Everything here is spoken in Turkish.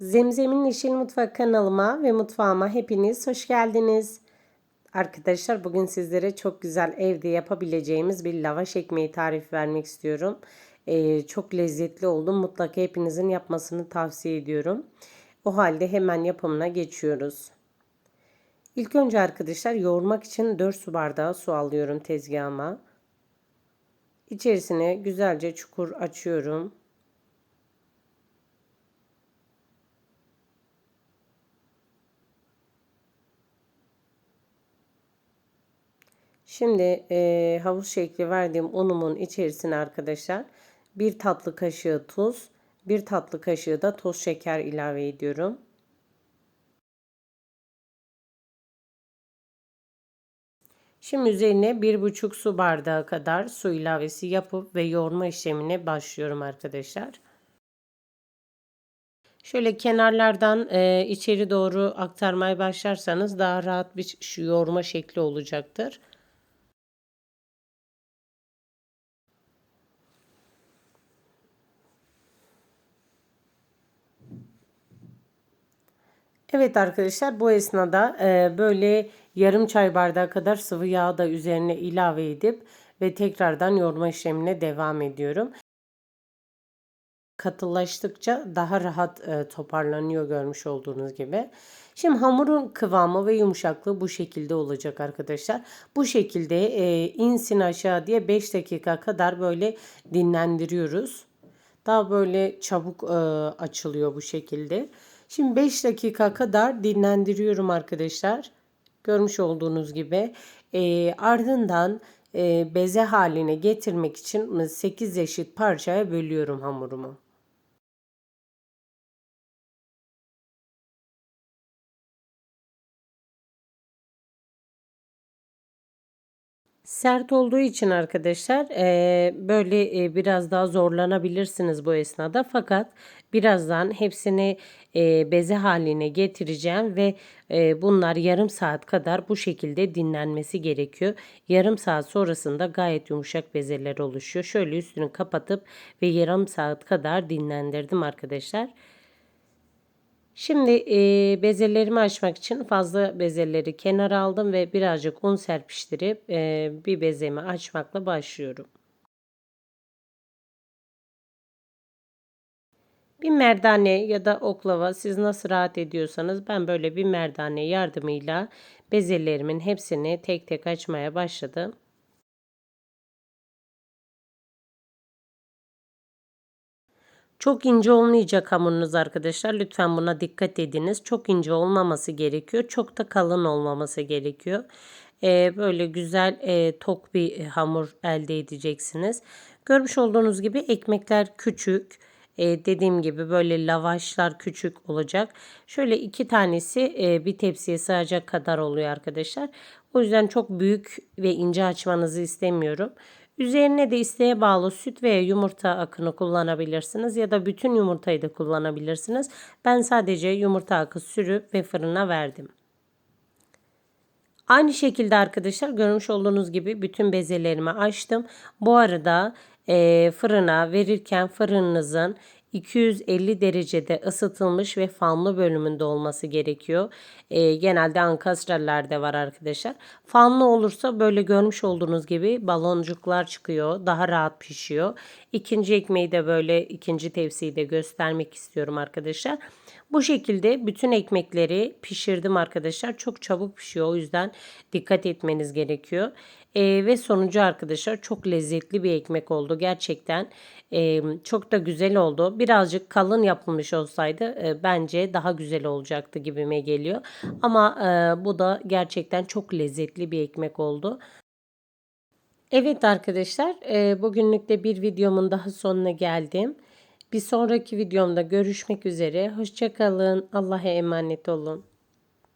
Zemzem'in Yeşil Mutfak kanalıma ve mutfağıma hepiniz hoş geldiniz. Arkadaşlar bugün sizlere çok güzel evde yapabileceğimiz bir lavaş ekmeği tarifi vermek istiyorum. Ee, çok lezzetli oldu. Mutlaka hepinizin yapmasını tavsiye ediyorum. O halde hemen yapımına geçiyoruz. İlk önce arkadaşlar yoğurmak için 4 su bardağı su alıyorum tezgahıma. İçerisine güzelce çukur açıyorum. Şimdi e, havuz şekli verdiğim unumun içerisine arkadaşlar bir tatlı kaşığı tuz, bir tatlı kaşığı da toz şeker ilave ediyorum. Şimdi üzerine bir buçuk su bardağı kadar su ilavesi yapıp ve yoğurma işlemine başlıyorum arkadaşlar. Şöyle kenarlardan e, içeri doğru aktarmaya başlarsanız daha rahat bir yoğurma şekli olacaktır. Evet arkadaşlar bu esnada e, böyle yarım çay bardağı kadar sıvı yağ da üzerine ilave edip ve tekrardan yoğurma işlemine devam ediyorum. Katılaştıkça daha rahat e, toparlanıyor görmüş olduğunuz gibi. Şimdi hamurun kıvamı ve yumuşaklığı bu şekilde olacak arkadaşlar. Bu şekilde e, insin aşağı diye 5 dakika kadar böyle dinlendiriyoruz. Daha böyle çabuk açılıyor bu şekilde. Şimdi 5 dakika kadar dinlendiriyorum arkadaşlar. Görmüş olduğunuz gibi. E, ardından e, beze haline getirmek için 8 eşit parçaya bölüyorum hamurumu. Sert olduğu için arkadaşlar böyle biraz daha zorlanabilirsiniz bu esnada. Fakat birazdan hepsini beze haline getireceğim ve bunlar yarım saat kadar bu şekilde dinlenmesi gerekiyor. Yarım saat sonrasında gayet yumuşak bezeler oluşuyor. Şöyle üstünü kapatıp ve yarım saat kadar dinlendirdim arkadaşlar. Şimdi e, bezelerimi açmak için fazla bezeleri kenara aldım ve birazcık un serpiştirip e, bir bezemi açmakla başlıyorum. Bir merdane ya da oklava siz nasıl rahat ediyorsanız ben böyle bir merdane yardımıyla bezelerimin hepsini tek tek açmaya başladım. Çok ince olmayacak hamurunuz arkadaşlar. Lütfen buna dikkat ediniz. Çok ince olmaması gerekiyor. Çok da kalın olmaması gerekiyor. Ee, böyle güzel e, tok bir hamur elde edeceksiniz. Görmüş olduğunuz gibi ekmekler küçük. Ee, dediğim gibi böyle lavaşlar küçük olacak. Şöyle iki tanesi e, bir tepsiye sığacak kadar oluyor arkadaşlar. O yüzden çok büyük ve ince açmanızı istemiyorum. Üzerine de isteğe bağlı süt veya yumurta akını kullanabilirsiniz ya da bütün yumurtayı da kullanabilirsiniz. Ben sadece yumurta akı sürüp ve fırına verdim. Aynı şekilde arkadaşlar görmüş olduğunuz gibi bütün bezelerimi açtım. Bu arada e, fırına verirken fırınınızın 250 derecede ısıtılmış ve fanlı bölümünde olması gerekiyor. E, genelde ankastrallerde var arkadaşlar. Fanlı olursa böyle görmüş olduğunuz gibi baloncuklar çıkıyor. Daha rahat pişiyor. İkinci ekmeği de böyle ikinci tepsiyi de göstermek istiyorum arkadaşlar. Bu şekilde bütün ekmekleri pişirdim arkadaşlar. Çok çabuk pişiyor o yüzden dikkat etmeniz gerekiyor. E, ve sonucu arkadaşlar çok lezzetli bir ekmek oldu. Gerçekten e, çok da güzel oldu. Birazcık kalın yapılmış olsaydı e, bence daha güzel olacaktı gibime geliyor. Ama e, bu da gerçekten çok lezzetli bir ekmek oldu. Evet arkadaşlar e, bugünlük de bir videomun daha sonuna geldim. Bir sonraki videomda görüşmek üzere. Hoşçakalın. Allah'a emanet olun.